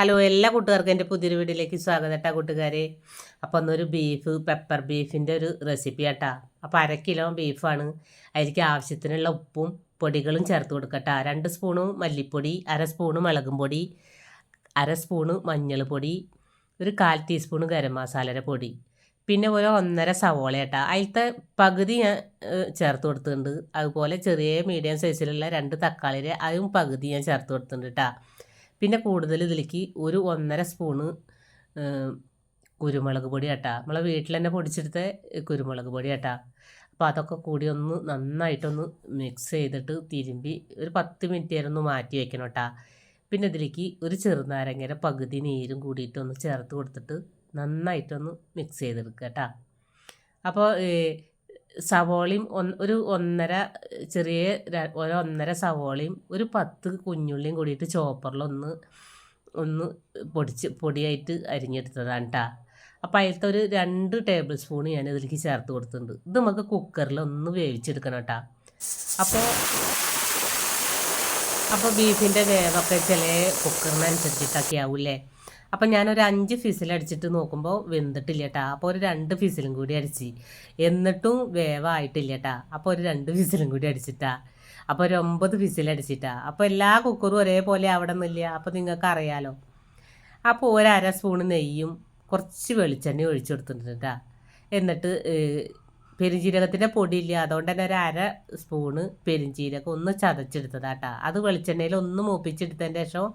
Hello എല്ലാ കൂട്ടുകാർക്കും എന്റെ പുതിയൊരു വീഡിയോയിലേക്ക് സ്വാഗതം കേട്ടാ കൂട്ടുകാരെ. അപ്പോൾ ഒന്നൊരു ബീഫ് പെപ്പർ ബീഫിന്റെ ഒരു റെസിപ്പി കേട്ടാ അപ്പോൾ അര കിലോ ബീഫാണ് അതിലേക്ക് ആവശ്യത്തിനുള്ള ഉപ്പും പൊടികളും ചേർത്ത് കൊടുക്കട്ടാ രണ്ട് സ്പൂണ് മല്ലിപ്പൊടി അര സ്പൂണ് മുളകും പൊടി അര സ്പൂണ് മഞ്ഞൾ പൊടി ഒരു കാൽ ടീസ്പൂണ് ഗരം മസാലയുടെ പൊടി. പിന്നെ ഒരു ഒന്നര സവോള ഏട്ടാ അതിലത്തെ പകുതി ഞാൻ ചേർത്ത് കൊടുത്തിട്ടുണ്ട്. അതുപോലെ ചെറിയ മീഡിയം സൈസിലുള്ള രണ്ട് തക്കാളിയുടെ അതും പകുതി ഞാൻ ചേർത്ത് കൊടുത്തിട്ടുണ്ട് കേട്ടാ പിന്നെ കൂടുതൽ ഇതിലേക്ക് ഒരു ഒന്നര സ്പൂണ് കുരുമുളക് പൊടി കേട്ടാ നമ്മളെ വീട്ടിൽ തന്നെ പൊടിച്ചെടുത്ത കുരുമുളക് പൊടി കേട്ടാ അപ്പോൾ അതൊക്കെ കൂടി ഒന്ന് നന്നായിട്ടൊന്ന് മിക്സ് ചെയ്തിട്ട് തിരുമ്പി ഒരു പത്ത് മിനിറ്റ് നേരം ഒന്ന് മാറ്റി വെക്കണം കേട്ടാ പിന്നെ ഇതിലേക്ക് ഒരു ചെറുനാരങ്ങയുടെ പകുതി നീരും കൂടിയിട്ടൊന്ന് ചേർത്ത് കൊടുത്തിട്ട് നന്നായിട്ടൊന്ന് മിക്സ് ചെയ്തെടുക്കുക കേട്ടാ അപ്പോൾ സവോളയും ഒരു ഒന്നര ചെറിയ ഒരു ഒന്നര സവോളയും ഒരു പത്ത് കുഞ്ഞുള്ളിയും കൂടിയിട്ട് ചോപ്പറിലൊന്ന് ഒന്ന് പൊടിച്ച് പൊടിയായിട്ട് അരിഞ്ഞെടുത്തതാണ് കേട്ടോ അപ്പോൾ അതിലത്തെ ഒരു രണ്ട് ടേബിൾ സ്പൂൺ ഞാൻ ഇതിലേക്ക് ചേർത്ത് കൊടുത്തിട്ടുണ്ട്. ഇത് നമുക്ക് കുക്കറിൽ ഒന്ന് വേവിച്ചെടുക്കണം കേട്ടോ അപ്പോൾ അപ്പോൾ ബീഫിന്റെ വേവൊക്കെ ചില കുക്കറിനനുസരിച്ചിട്ടൊക്കെ ആവൂലേ അപ്പം ഞാനൊരു അഞ്ച് ഫിസിൽ അടിച്ചിട്ട് നോക്കുമ്പോൾ വെന്തിട്ടില്ല കേട്ടാ അപ്പോൾ ഒരു രണ്ട് ഫിസിലും കൂടി അടിച്ച്. എന്നിട്ടും വേവായിട്ടില്ല കേട്ടാ അപ്പോൾ ഒരു രണ്ട് ഫിസിലും കൂടി അടിച്ചിട്ടാ. അപ്പോൾ ഒരു ഒമ്പത് ഫിസിൽ അടിച്ചിട്ടാ. അപ്പോൾ എല്ലാ കുക്കറും ഒരേപോലെ അവിടെ നിന്നില്ല അപ്പോൾ നിങ്ങൾക്ക് അറിയാലോ അപ്പോൾ ഒരര സ്പൂൺ നെയ്യും കുറച്ച് വെളിച്ചെണ്ണ ഒഴിച്ചു കൊടുത്തിട്ടുണ്ട് കേട്ടാ എന്നിട്ട് പെരിഞ്ജീരകത്തിന്റെ പൊടിയില്ല? അതുകൊണ്ട് തന്നെ ഒരു അര സ്പൂണ് പെരിഞ്ജീരകം ഒന്ന് ചതച്ചെടുത്തതാട്ടാ അത് വെളിച്ചെണ്ണയിൽ ഒന്ന് മൂപ്പിച്ചെടുത്തതിന്റെ ശേഷം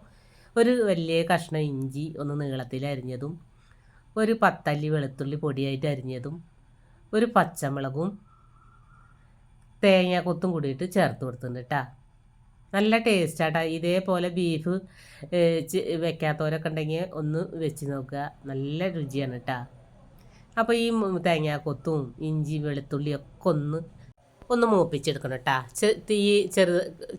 ഒരു വലിയ കഷ്ണം ഇഞ്ചി ഒന്ന് നീളത്തിൽ അരിഞ്ഞതും ഒരു പത്തല്ലി വെളുത്തുള്ളി പൊടിയായിട്ട് അരിഞ്ഞതും ഒരു പച്ചമുളകും തേങ്ങ കൊത്തും കൂടിയിട്ട് ചേർത്ത് കൊടുത്തിട്ടുണ്ട് കേട്ടോ നല്ല ടേസ്റ്റാട്ടാ ഇതേപോലെ ബീഫ് വെക്കാത്തവരൊക്കെ ഉണ്ടെങ്കിൽ ഒന്ന് വെച്ച് നോക്കുക. നല്ല രുചിയാണ് കേട്ടോ അപ്പോൾ ഈ തേങ്ങാക്കൊത്തും ഇഞ്ചി വെളുത്തുള്ളി ഒക്കെ ഒന്ന് ഒന്ന് മൂപ്പിച്ചെടുക്കണം കേട്ടോ തീ ചെറു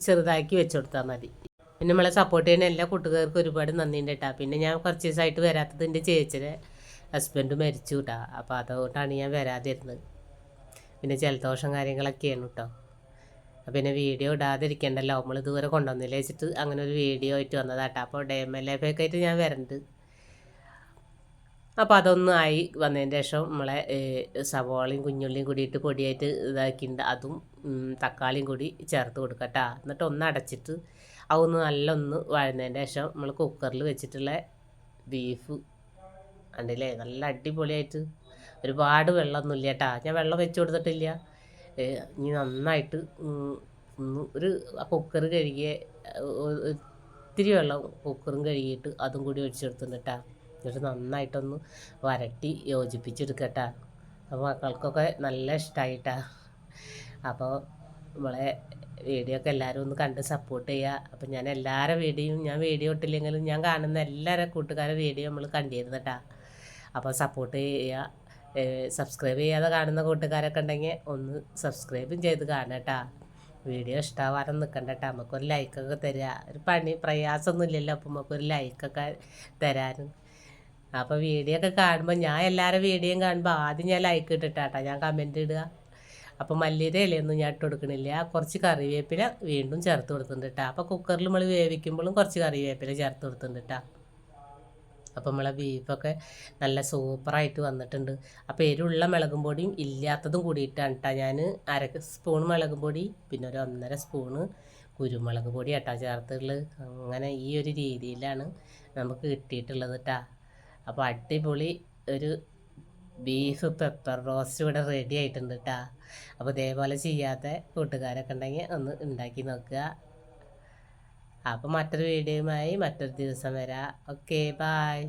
ചെറുതാക്കി വെച്ച് കൊടുത്താൽ മതി. പിന്നെ നമ്മളെ സപ്പോർട്ട് ചെയ്യുന്ന എല്ലാ കൂട്ടുകാർക്കും ഒരുപാട് നന്ദിയുണ്ട് കേട്ടോ പിന്നെ ഞാൻ കുറച്ച് ദിവസമായിട്ട് വരാത്തത് എന്റെ ചേച്ചിയുടെ ഹസ്ബൻഡ് മരിച്ചു കേട്ടോ അപ്പോൾ അതുകൊണ്ടാണ് ഞാൻ വരാതിരുന്നത്. പിന്നെ ജലദോഷം കാര്യങ്ങളൊക്കെയാണ് കേട്ടോ പിന്നെ വീഡിയോ ഇടാതിരിക്കണ്ടല്ലോ. നമ്മൾ ഇതുവരെ കൊണ്ടുവന്നില്ല വെച്ചിട്ട് അങ്ങനെ ഒരു വീഡിയോ ആയിട്ട് വന്നതാട്ടോ. അപ്പോൾ ഡേ എൽ എഫ് ഒക്കെ ആയിട്ട് ഞാൻ വരണ്ട്. അപ്പോൾ അതൊന്നും ആയി വന്നതിന് ശേഷം നമ്മളെ സവോളയും കുഞ്ഞുള്ളിയും കൂടിയിട്ട് പൊടിയായിട്ട് ഇതാക്കിയിട്ടുണ്ട്. അതും തക്കാളിയും കൂടി ചേർത്ത് കൊടുക്കട്ടാ. എന്നിട്ട് ഒന്ന് അടച്ചിട്ട് അതൊന്ന് നല്ല ഒന്ന് വഴന്നതിന്റെ ശേഷം നമ്മൾ കുക്കറിൽ വെച്ചിട്ടുള്ള ബീഫ് കണ്ടില്ലേ? നല്ല അടിപൊളിയായിട്ട്. ഒരുപാട് വെള്ളമൊന്നുമില്ല കേട്ടാ ഞാൻ വെള്ളം വെച്ച് കൊടുത്തിട്ടില്ല. ഇനി നന്നായിട്ട് ഒരു കുക്കർ കഴുകിയ ഒത്തിരി വെള്ളം കുക്കറും കഴുകിയിട്ട് അതും കൂടി ഒഴിച്ചെടുത്തിട്ടുണ്ട് കേട്ടാ എന്നിട്ട് നന്നായിട്ടൊന്ന് വരട്ടി യോജിപ്പിച്ചെടുക്കട്ടാ. അപ്പോൾ മക്കൾക്കൊക്കെ നല്ല ഇഷ്ടമായിട്ടാ അപ്പോൾ നമ്മളെ വീഡിയോ ഒക്കെ എല്ലാവരും ഒന്ന് കണ്ട് സപ്പോർട്ട് ചെയ്യുക അപ്പം ഞാൻ എല്ലാവരുടെ വീഡിയോയും ഞാൻ വീഡിയോ ഇട്ടില്ലെങ്കിലും ഞാൻ കാണുന്ന എല്ലാവരുടെ കൂട്ടുകാരുടെ വീഡിയോ നമ്മൾ കണ്ടിരുന്നു കേട്ടോ അപ്പോൾ സപ്പോർട്ട് ചെയ്യുക സബ്സ്ക്രൈബ് ചെയ്യാതെ കാണുന്ന കൂട്ടുകാരൊക്കെ ഉണ്ടെങ്കിൽ ഒന്ന് സബ്സ്ക്രൈബും ചെയ്ത് കാണട്ടാ വീഡിയോ ഇഷ്ടമാവാനും നിൽക്കണ്ട കേട്ടോ നമുക്കൊരു ലൈക്കൊക്കെ തരിക ഒരു പണി പ്രയാസമൊന്നുമില്ലല്ലോ അപ്പം നമുക്കൊരു ലൈക്കൊക്കെ തരാനും. അപ്പോൾ വീഡിയോ ഒക്കെ കാണുമ്പോൾ ഞാൻ എല്ലാവരുടെ വീഡിയോയും കാണുമ്പോൾ ആദ്യം ഞാൻ ലൈക്ക് ഇട്ടിട്ടാട്ടോ. ഞാൻ കമന്റ് ഇടുക. അപ്പോൾ മല്ലിയുടെ ഇലയൊന്നും ഞാൻ ഇട്ട് കൊടുക്കണില്ല. കുറച്ച് കറിവേപ്പില വീണ്ടും ചേർത്ത് കൊടുത്തിട്ടുണ്ട് കേട്ടോ അപ്പോൾ കുക്കറിൽ നമ്മൾ വേവിക്കുമ്പോഴും കുറച്ച് കറിവേപ്പില ചേർത്ത് കൊടുത്തിട്ടുണ്ട് കേട്ടോ അപ്പോൾ നമ്മളെ ബീഫൊക്കെ നല്ല സൂപ്പറായിട്ട് വന്നിട്ടുണ്ട്. അപ്പോൾ എരിവുള്ള മുളകും പൊടിയും ഇല്ലാത്തതും കൂടിയിട്ടാണ് കേട്ടോ ഞാൻ അര സ്പൂൺ മുളകും പൊടി പിന്നെ ഒരു ഒന്നര സ്പൂണ് കുരുമുളക് പൊടി കേട്ടോ ചേർത്തുള്ളത് അങ്ങനെ ഈ ഒരു രീതിയിലാണ് നമുക്ക് കിട്ടിയിട്ടുള്ളത് കേട്ടോ അപ്പോൾ അടിപൊളി ഒരു ബീഫ് പെപ്പർ റോസ്റ്റ് ഇവിടെ റെഡി ആയിട്ടുണ്ട് കേട്ടോ അപ്പോൾ ഇതേപോലെ ചെയ്യാത്ത കൂട്ടുകാരൊക്കെ ഉണ്ടെങ്കിൽ ഒന്ന് ഉണ്ടാക്കി നോക്കുക. അപ്പോൾ മറ്റൊരു വീഡിയോയുമായി മറ്റൊരു ദിവസം വരാം. Okay bye